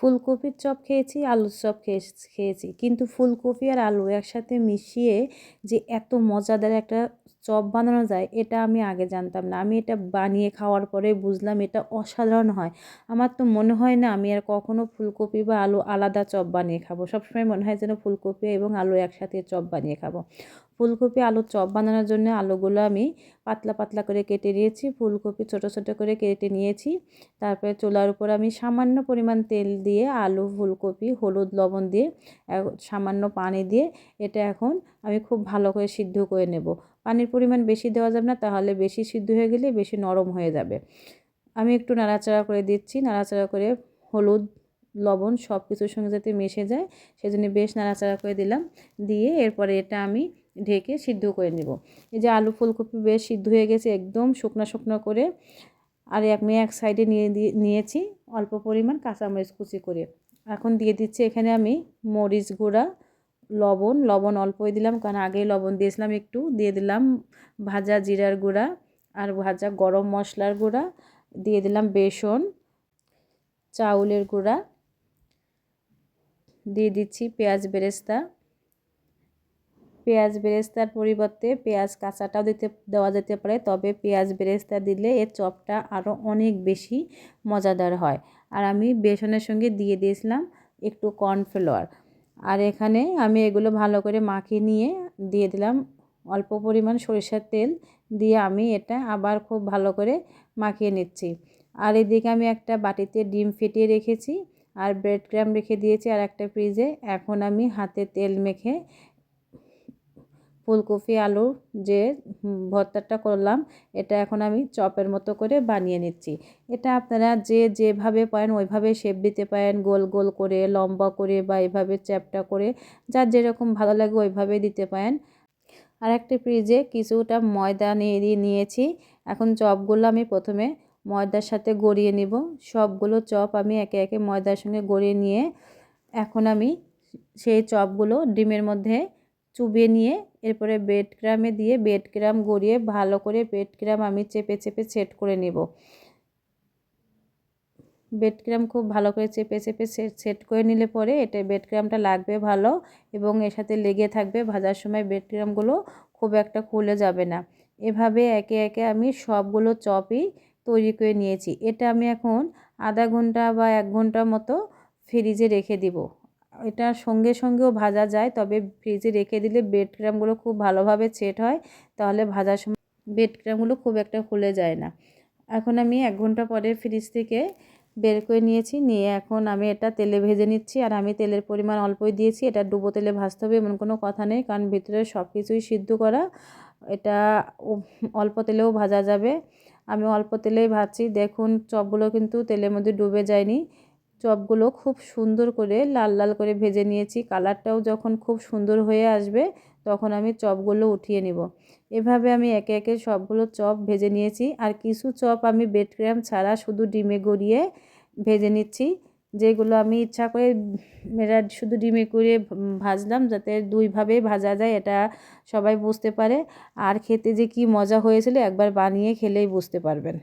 ফুলকপির চপ খেয়েছি, আলুর চপ খেয়ে খেয়েছি। কিন্তু ফুলকপি আর আলু একসাথে মিশিয়ে যে এত মজাদার একটা চপ বানানো যায়, এটা আমি আগে জানতাম না। আমি এটা বানিয়ে খাওয়ার পরে বুঝলাম এটা অসাধারণ হয়। আমার তো মনে হয় না আমি আর কখনও ফুলকপি বা আলু আলাদা চপ বানিয়ে খাব। সবসময় মনে হয় যেন ফুলকপি এবং আলু একসাথে চপ বানিয়ে খাব। ফুলকপি আলুর চপ বানানোর জন্য আলুগুলো আমি পাতলা পাতলা করে কেটে নিয়েছি। ফুলকপি ছোট ছোট করে কেটে নিয়েছি। তারপরে চুলার উপর আমি সামান্য পরিমাণ তেল দিয়ে আলু, ফুলকপি, হলুদ, লবণ দিয়ে সামান্য পানি দিয়ে এটা এখন আমি খুব ভালো করে সিদ্ধ করে নেব। পানির পরিমাণ বেশি দেওয়া যাবে না, তাহলে বেশি সিদ্ধ হয়ে গেলে বেশি নরম হয়ে যাবে। আমি একটু নাড়াচাড়া করে দিচ্ছি, নাড়াচাড়া করে হলুদ, লবণ সব কিছুর সঙ্গে যাতে মিশে যায় সেই সেজন্য বেশ নাড়াচাড়া করে দিলাম। দিয়ে এরপরে এটা আমি ঢেকে সিদ্ধ করে নেব। এই যে আলু ফুলকপি বেশ সিদ্ধ হয়ে গেছে, একদম শুকনো শুকনো করে। আর এক মেয়ে এক সাইডে নিয়ে দিয়ে নিয়েছি অল্প পরিমাণ কাঁচামরিচ কুচি করে। এখন দিয়ে দিচ্ছি এখানে আমি মরিচ গুঁড়া লবণ লবণ অল্পই দিলাম, কারণ আগেই লবণ দিয়েছিলাম একটু, দিয়ে দিলাম ভাজা জিরার গুঁড়া আর ভাজা গরম মশলার গুঁড়া, দিয়ে দিলাম বেসন, চাউলের গুঁড়া, দিয়ে দিচ্ছি পেঁয়াজ বেরেস্তা। পেঁয়াজ বেরেস্তার পরিবর্তে পেঁয়াজ কাঁচাটাও দিতে, দেওয়া যেতে পারে, তবে পেঁয়াজ বেরেস্তা দিলে এর চপটা আরও অনেক বেশি মজাদার হয়। আর আমি বেসনের সঙ্গে দিয়ে দিয়েছিলাম একটু কর্নফ্লাওয়ার। আর এখানে আমি এগুলো ভালো করে মাখিয়ে নিয়ে দিয়ে দিলাম অল্প পরিমাণ সরিষার তেল দিয়ে আমি এটা আবার খুব ভালো করে মাখিয়ে নিচ্ছি। আর এদিকে আমি একটা বাটিতে ডিম ফেটিয়ে রেখেছি আর ব্রেড ক্র্যাম রেখে দিয়েছি আর একটা ফ্রিজে। এখন আমি হাতে তেল মেখে ফুলকপি, আলু যে ভর্তাটা করলাম, এটা এখন আমি চপের মতো করে বানিয়ে নিচ্ছি। এটা আপনারা যে যেভাবে পারেন ওইভাবে শেপ দিতে পারেন, গোল গোল করে, লম্বা করে বা এভাবে চ্যাপটা করে, যার যেরকম ভালো লাগে ওইভাবে দিতে পারেন। আর একটা ফ্রিজে কিছুটা ময়দা নিয়ে নিয়েছি। এখন চপগুলো আমি প্রথমে ময়দার সাথে গড়িয়ে নিব। সবগুলো চপ আমি একে একে ময়দার সঙ্গে গড়িয়ে নিয়ে এখন আমি সেই চপগুলো ডিমের মধ্যে চুবিয়ে নিয়ে এরপরে বেড ক্রামে দিয়ে, বেড ক্রাম গড়িয়ে ভালো করে বেড ক্রাম আমি চেপে চেপে সেট করে নেব। বেড ক্রাম খুব ভালো করে চেপে চেপে সেট করে নিলে পরে এটা বেড ক্রামটা লাগবে ভালো এবং এর সাথে লেগে থাকবে ভাজার সময় বেড ক্রামগুলো খুব একটা খুলে যাবে না। এভাবে একে একে আমি সবগুলো চপই তৈরি করে নিয়েছি। এটা আমি এখন আধা ঘণ্টা বা এক ঘণ্টার মতো ফ্রিজে রেখে দিব। এটা সঙ্গে সঙ্গেও ভাজা যায়, তবে ফ্রিজে রেখে দিলে বেড ক্রামগুলো খুব ভালোভাবে সেট হয়, তাহলে ভাজার সময় বেড ক্রামগুলো খুব একটা খুলে যায় না। এখন আমি এক ঘণ্টা পরে ফ্রিজ থেকে বের করে নিয়েছি, নিয়ে এখন আমি এটা তেলে ভেজে নিচ্ছি, আর আমি তেলের পরিমাণ অল্পই দিয়েছি, এটা ডুবো তেলে ভাজতে হবে এমন কোনো কথা নেই, কারণ ভিতরে সব কিছুই সিদ্ধ করা, এটা অল্প তেলেও ভাজা যাবে। আমি অল্প তেলেই ভাজছি, দেখুন চপগুলো কিন্তু তেলের মধ্যে ডুবে যায়নি। চপগুলো খুব সুন্দর করে লাল লাল করে ভেজে নিয়েছি। কালারটাও যখন খুব সুন্দর হয়ে আসবে, তখন আমি চপগুলো উঠিয়ে নিব। এভাবে আমি একে একে সবগুলো চপ ভেজে নিয়েছি। আর কিছু চপ আমি বেড ক্রাম ছাড়া শুধু ডিমে গড়িয়ে ভেজে নিচ্ছি, যেগুলো আমি ইচ্ছা করে এরা শুধু ডিমে করে ভাজলাম যাতে দুইভাবে ভাজা যায়, এটা সবাই বুঝতে পারে। আর খেতে যে কি মজা হয়েছিল, একবার বানিয়ে খেলেই বুঝতে পারবেন।